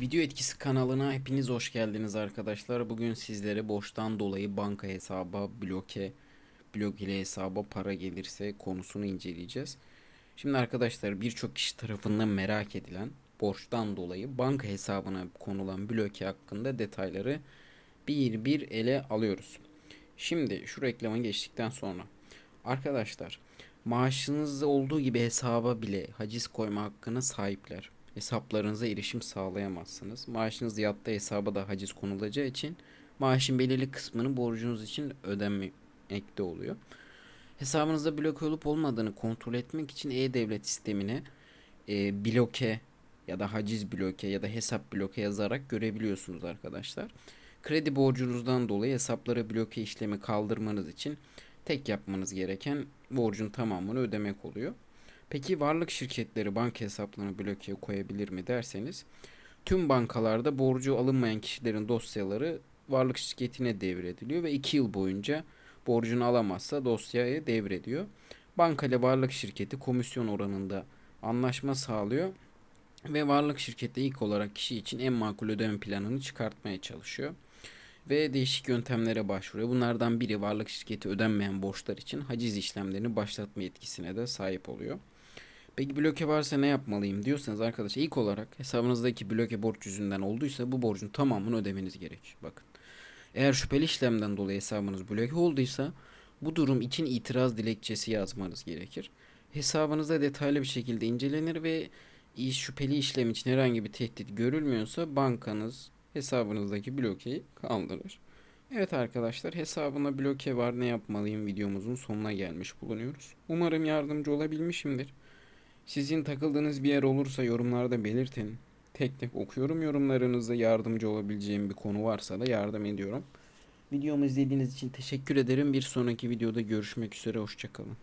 Video Etkisi kanalına hepiniz hoş geldiniz arkadaşlar. Bugün sizlere borçtan dolayı banka hesaba bloke, blokeli hesaba para gelirse konusunu inceleyeceğiz. Şimdi arkadaşlar birçok kişi tarafından merak edilen borçtan dolayı banka hesabına konulan bloke hakkında detayları bir bir ele alıyoruz. Şimdi şu reklama geçtikten sonra arkadaşlar maaşınızda olduğu gibi hesaba bile haciz koyma hakkına sahipler hesaplarınıza erişim sağlayamazsınız. Maaşınız yatta hesaba da haciz konulacağı için maaşın belirli kısmını borcunuz için ödenmekte oluyor. Hesabınızda bloke olup olmadığını kontrol etmek için e-devlet sistemine e, bloke ya da haciz bloke ya da hesap bloke yazarak görebiliyorsunuz arkadaşlar. Kredi borcunuzdan dolayı hesaplara bloke işlemi kaldırmanız için tek yapmanız gereken borcun tamamını ödemek oluyor. Peki varlık şirketleri banka hesaplarını blokeye koyabilir mi derseniz tüm bankalarda borcu alınmayan kişilerin dosyaları varlık şirketine devrediliyor ve 2 yıl boyunca borcunu alamazsa dosyaya devrediyor. Banka ile varlık şirketi komisyon oranında anlaşma sağlıyor ve varlık şirketi ilk olarak kişi için en makul ödeme planını çıkartmaya çalışıyor ve değişik yöntemlere başvuruyor. Bunlardan biri varlık şirketi ödenmeyen borçlar için haciz işlemlerini başlatma yetkisine de sahip oluyor. Peki bloke varsa ne yapmalıyım diyorsanız arkadaşlar ilk olarak hesabınızdaki bloke borç yüzünden olduysa bu borcun tamamını ödemeniz gerek. Bakın. Eğer şüpheli işlemden dolayı hesabınız bloke olduysa bu durum için itiraz dilekçesi yazmanız gerekir. Hesabınızda detaylı bir şekilde incelenir ve şüpheli işlem için herhangi bir tehdit görülmüyorsa bankanız hesabınızdaki blokeyi kaldırır. Evet arkadaşlar hesabına bloke var ne yapmalıyım videomuzun sonuna gelmiş bulunuyoruz. Umarım yardımcı olabilmişimdir. Sizin takıldığınız bir yer olursa yorumlarda belirtin. Tek tek okuyorum yorumlarınızda yardımcı olabileceğim bir konu varsa da yardım ediyorum. Videomu izlediğiniz için teşekkür ederim. Bir sonraki videoda görüşmek üzere. Hoşçakalın.